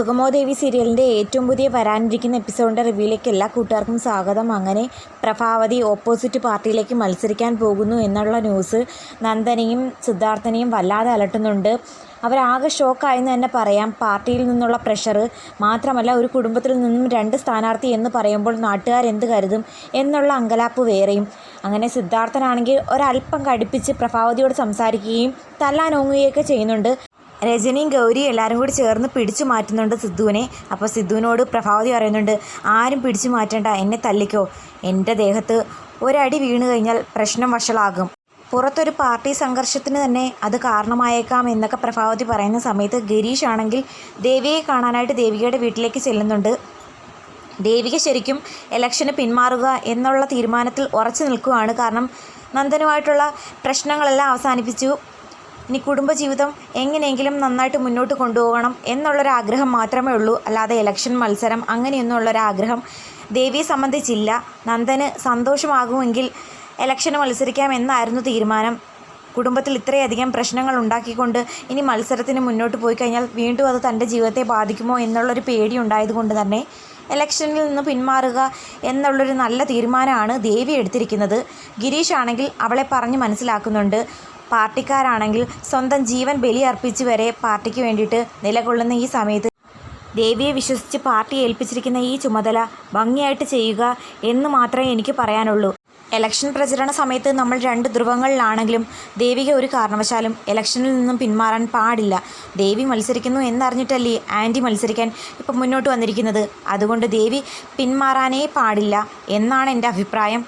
സുഗമോ ദേവി സീരിയലിന്റെ ഏറ്റവും പുതിയ വരാനിരിക്കുന്ന എപ്പിസോഡിന്റെ റിവ്യൂയിലേക്ക് എല്ലാ കൂട്ടുകാർക്കും സ്വാഗതം. അങ്ങനെ പ്രഭാവതി ഓപ്പോസിറ്റ് പാർട്ടിയിലേക്ക് മത്സരിക്കാൻ പോകുന്നു എന്നുള്ള ന്യൂസ് നന്ദനെയും സിദ്ധാർത്ഥനെയും വല്ലാതെ അലട്ടുന്നുണ്ട്. അവരാകെ ഷോക്കായെന്ന് തന്നെ പറയാം. പാർട്ടിയിൽ നിന്നുള്ള പ്രഷർ മാത്രമല്ല ഒരു കുടുംബത്തിൽ നിന്നും രണ്ട് സ്ഥാനാർത്ഥി എന്ന് പറയുമ്പോൾ നാട്ടുകാരെന്ത് കരുതും എന്നുള്ള അങ്കലാപ്പ് വേറെയും. അങ്ങനെ സിദ്ധാർത്ഥനാണെങ്കിൽ ഒരല്പം കടുപ്പിച്ച് പ്രഭാവതിയോട് സംസാരിക്കുകയും തല്ലാനോങ്ങുകയൊക്കെ ചെയ്യുന്നുണ്ട്. രജനിയും ഗൗരിയും എല്ലാവരും കൂടി ചേർന്ന് പിടിച്ചു മാറ്റുന്നുണ്ട് സിദ്ധുവിനെ. അപ്പോൾ സിദ്ധുവിനോട് പ്രഭാവതി പറയുന്നുണ്ട് ആരും പിടിച്ചു മാറ്റണ്ട എന്നെ തല്ലിക്കോ. എന്റെ ദേഹത്ത് ഒരടി വീണ് കഴിഞ്ഞാൽ പ്രശ്നം വഷളാകും. പുറത്തൊരു പാർട്ടി സംഘർഷത്തിന് തന്നെ അത് കാരണമായേക്കാം എന്നൊക്കെ പ്രഭാവതി പറയുന്ന സമയത്ത് ഗിരീഷ് ആണെങ്കിൽ ദേവിയെ കാണാനായിട്ട് ദേവികയുടെ വീട്ടിലേക്ക് ചെല്ലുന്നുണ്ട്. ദേവിക ശരിക്കും ഇലക്ഷന് പിന്മാറുക എന്നുള്ള തീരുമാനത്തിൽ ഉറച്ചു നിൽക്കുകയാണ്. കാരണം നന്ദനുമായിട്ടുള്ള പ്രശ്നങ്ങളെല്ലാം അവസാനിപ്പിച്ചു. ഇനി കുടുംബജീവിതം എങ്ങനെയെങ്കിലും നന്നായിട്ട് മുന്നോട്ട് കൊണ്ടുപോകണം എന്നുള്ളൊരാഗ്രഹം മാത്രമേ ഉള്ളൂ. അല്ലാതെ ഇലക്ഷൻ മത്സരം അങ്ങനെയൊന്നുമുള്ളൊരാഗ്രഹം ദേവിയെ സംബന്ധിച്ചില്ല. നന്ദന് സന്തോഷമാകുമെങ്കിൽ ഇലക്ഷന് മത്സരിക്കാം എന്നായിരുന്നു തീരുമാനം. കുടുംബത്തിൽ ഇത്രയധികം പ്രശ്നങ്ങൾ ഉണ്ടാക്കിക്കൊണ്ട് ഇനി മത്സരത്തിന് മുന്നോട്ട് പോയി കഴിഞ്ഞാൽ വീണ്ടും അത് തന്റെ ജീവിതത്തെ ബാധിക്കുമോ എന്നുള്ളൊരു പേടി ഉണ്ടായതുകൊണ്ട് തന്നെ ഇലക്ഷനിൽ നിന്ന് പിന്മാറുക എന്നുള്ളൊരു നല്ല തീരുമാനമാണ് ദേവി എടുത്തിരിക്കുന്നത്. ഗിരീഷ് ആണെങ്കിൽ അവളെ പറഞ്ഞ് മനസ്സിലാക്കുന്നുണ്ട്. പാർട്ടിക്കാരാണെങ്കിൽ സ്വന്തം ജീവൻ ബലിയർപ്പിച്ച് വരെ പാർട്ടിക്ക് വേണ്ടിയിട്ട് നിലകൊള്ളുന്ന ഈ സമയത്ത് ദേവിയെ വിശ്വസിച്ച് പാർട്ടി ഏൽപ്പിച്ചിരിക്കുന്ന ഈ ചുമതല ഭംഗിയായിട്ട് ചെയ്യുക എന്ന് മാത്രമേ എനിക്ക് പറയാനുള്ളൂ. ഇലക്ഷൻ പ്രചരണ സമയത്ത് നമ്മൾ രണ്ട് ധ്രുവങ്ങളിലാണെങ്കിലും ദേവിക ഒരു കാരണവശാലും ഇലക്ഷനിൽ നിന്നും പിന്മാറാൻ പാടില്ല. ദേവി മത്സരിക്കുന്നു എന്നറിഞ്ഞിട്ടല്ലേ ആന്റി മത്സരിക്കാൻ ഇപ്പം മുന്നോട്ട് വന്നിരിക്കുന്നത്. അതുകൊണ്ട് ദേവി പിന്മാറാനേ പാടില്ല എന്നാണ് എന്റെ അഭിപ്രായം.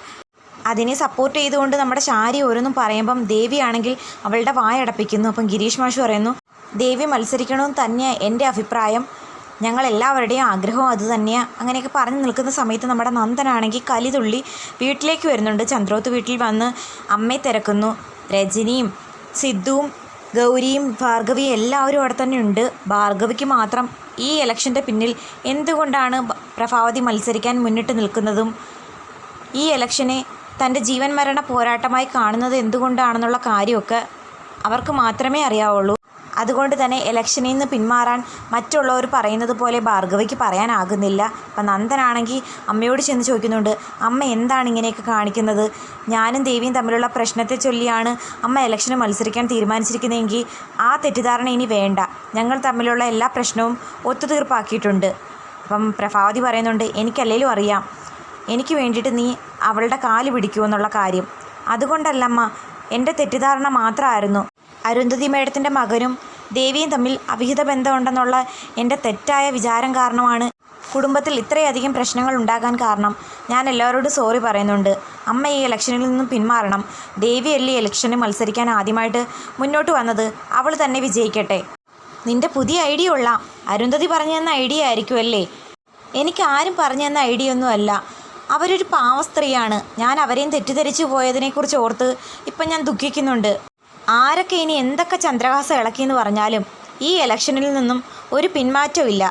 അതിനെ സപ്പോർട്ട് ചെയ്തുകൊണ്ട് നമ്മുടെ ശാരി ഓരോന്നും പറയുമ്പം ദേവിയാണെങ്കിൽ അവളുടെ വായടപ്പിക്കുന്നു അപ്പം ഗിരീഷ് മാഷ് പറയുന്നു ദേവി മത്സരിക്കണമെന്ന് തന്നെയാണ് എന്റെ അഭിപ്രായം. ഞങ്ങൾ എല്ലാവരുടെയും ആഗ്രഹവും അത് തന്നെയാണ് അങ്ങനെയൊക്കെ പറഞ്ഞു നിൽക്കുന്ന സമയത്ത് നമ്മുടെ നന്ദനാണെങ്കിൽ കലിതുള്ളി വീട്ടിലേക്ക് വരുന്നുണ്ട്. ചന്ദ്രോത്ത് വീട്ടിൽ വന്ന് അമ്മയെ തിരക്കുന്നു. രജനിയും സിദ്ധുവും ഗൗരിയും ഭാർഗവിയും എല്ലാവരും അവിടെ തന്നെ ഉണ്ട്. ഭാർഗവിക്ക് മാത്രം ഈ ഇലക്ഷന്റെ പിന്നിൽ എന്തുകൊണ്ടാണ് പ്രഭാവതി മത്സരിക്കാൻ മുന്നിട്ട് നിൽക്കുന്നതും? ഈ ഇലക്ഷനെ തന്റെ ജീവൻ മരണ പോരാട്ടമായി കാണുന്നത് എന്തുകൊണ്ടാണെന്നുള്ള കാര്യമൊക്കെ അവർക്ക് മാത്രമേ അറിയാവുള്ളൂ. അതുകൊണ്ട് തന്നെ ഇലക്ഷനിൽ നിന്ന് പിന്മാറാൻ മറ്റുള്ളവർ പറയുന്നത് പോലെ ഭാർഗവയ്ക്ക് പറയാനാകുന്നില്ല. അപ്പം നന്ദനാണെങ്കിൽ അമ്മയോട് ചെന്ന് ചോദിക്കുന്നുണ്ട് അമ്മ എന്താണ് ഇങ്ങനെയൊക്കെ കാണിക്കുന്നത്? ഞാനും ദേവിയും തമ്മിലുള്ള പ്രശ്നത്തെ ചൊല്ലിയാണ് അമ്മ ഇലക്ഷന് മത്സരിക്കാൻ തീരുമാനിച്ചിരിക്കുന്നതെങ്കിൽ ആ തെറ്റിദ്ധാരണ ഇനി വേണ്ട. ഞങ്ങൾ തമ്മിലുള്ള എല്ലാ പ്രശ്നവും ഒത്തുതീർപ്പാക്കിയിട്ടുണ്ട്. അപ്പം പ്രഭാവതി പറയുന്നുണ്ട് എനിക്കല്ലേലും അറിയാം. എനിക്ക് വേണ്ടിയിട്ട് നീ അവളുടെ കാൽ പിടിക്കുമെന്നുള്ള കാര്യം. അതുകൊണ്ടല്ലമ്മ എന്റെ തെറ്റിദ്ധാരണ മാത്രമായിരുന്നു. അരുന്ധതി മേഡത്തിന്റെ മകനും ദേവിയും തമ്മിൽ അവിഹിത ബന്ധമുണ്ടെന്നുള്ള എന്റെ തെറ്റായ വിചാരം കാരണമാണ് കുടുംബത്തിൽ ഇത്രയധികം പ്രശ്നങ്ങൾ ഉണ്ടാകാൻ കാരണം ഞാൻ എല്ലാവരോടും സോറി പറയുന്നുണ്ട്. അമ്മ ഈ ഇലക്ഷനിൽ നിന്നും പിന്മാറണം. ദേവിയല്ലേ ഇലക്ഷന് മത്സരിക്കാൻ ആദ്യമായിട്ട് മുന്നോട്ട് വന്നത്. അവൾ തന്നെ വിജയിക്കട്ടെ. നിന്റെ പുതിയ ഐഡിയ ഉള്ള അരുന്ധതി പറഞ്ഞു തന്ന ഐഡിയ ആയിരിക്കുമല്ലേ? എനിക്ക് ആരും പറഞ്ഞു തന്ന ഐഡിയ ഒന്നും അല്ല. അവരൊരു പാവ സ്ത്രീയാണ് ഞാൻ അവരെയും തെറ്റിദ്ധരിച്ചു പോയതിനെക്കുറിച്ച് ഓർത്ത് ഇപ്പം ഞാൻ ദുഃഖിക്കുന്നുണ്ട്. ആരൊക്കെ ഇനി എന്തൊക്കെ ചന്ദ്രഹാസം ഇളക്കിയെന്ന് പറഞ്ഞാലും ഈ ഇലക്ഷനിൽ നിന്നും ഒരു പിന്മാറ്റവും ഇല്ല.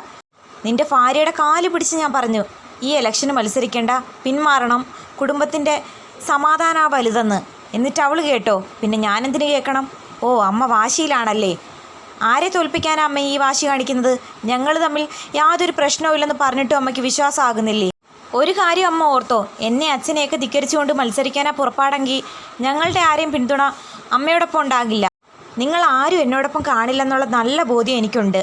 നിന്റെ ഭാര്യയുടെ കാൽ പിടിച്ച് ഞാൻ പറഞ്ഞു ഈ ഇലക്ഷന് മത്സരിക്കേണ്ട പിന്മാറണം കുടുംബത്തിന്റെ സമാധാനാ വലുതെന്ന്. എന്നിട്ട് അവൾ കേട്ടോ പിന്നെ ഞാനെന്തിനു കേൾക്കണം? ഓ അമ്മ വാശിയിലാണല്ലേ. ആരെ തോൽപ്പിക്കാനാ അമ്മ ഈ വാശി കാണിക്കുന്നത്? ഞങ്ങൾ തമ്മിൽ യാതൊരു പ്രശ്നവും ഇല്ലെന്ന് പറഞ്ഞിട്ടും അമ്മയ്ക്ക് വിശ്വാസമാകുന്നില്ലേ? ഒരു കാര്യം അമ്മ ഓർത്തോ? എന്നെ അച്ഛനെയൊക്കെ ധിക്കരിച്ചുകൊണ്ട് മത്സരിക്കാനാ പുറപ്പാടെങ്കിൽ ഞങ്ങളുടെ ആരെയും പിന്തുണ അമ്മയോടൊപ്പം ഉണ്ടാകില്ല. നിങ്ങൾ ആരും എന്നോടൊപ്പം കാണില്ലെന്നുള്ള നല്ല ബോധ്യം എനിക്കുണ്ട്.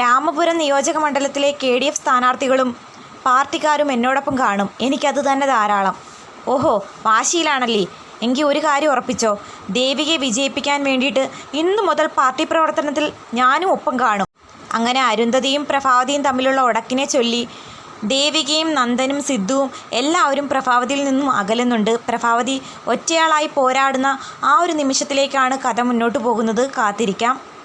രാമപുരം നിയോജക മണ്ഡലത്തിലെ കെ ഡി എഫ് സ്ഥാനാർത്ഥികളും പാർട്ടിക്കാരും എന്നോടൊപ്പം കാണും. എനിക്കത് തന്നെ ധാരാളം. ഓഹോ വാശിയിലാണല്ലേ? എങ്കിൽ ഒരു കാര്യം ഉറപ്പിച്ചോ? ദേവികയെ വിജയിപ്പിക്കാൻ വേണ്ടിയിട്ട് ഇന്നു മുതൽ പാർട്ടി പ്രവർത്തനത്തിൽ ഞാനും ഒപ്പം കാണും. അങ്ങനെ അരുന്ധതിയും പ്രഭാവതിയും തമ്മിലുള്ള ഉടക്കിനെ ചൊല്ലി ദേവികയും നന്ദനും സിദ്ധുവും എല്ലാവരും പ്രഭാവതിയിൽ നിന്നും അകലുന്നുണ്ട്. പ്രഭാവതി ഒറ്റയാളായി പോരാടുന്ന ആ ഒരു നിമിഷത്തിലേക്കാണ് കഥ മുന്നോട്ട് പോകുന്നത്. കാത്തിരിക്കാം.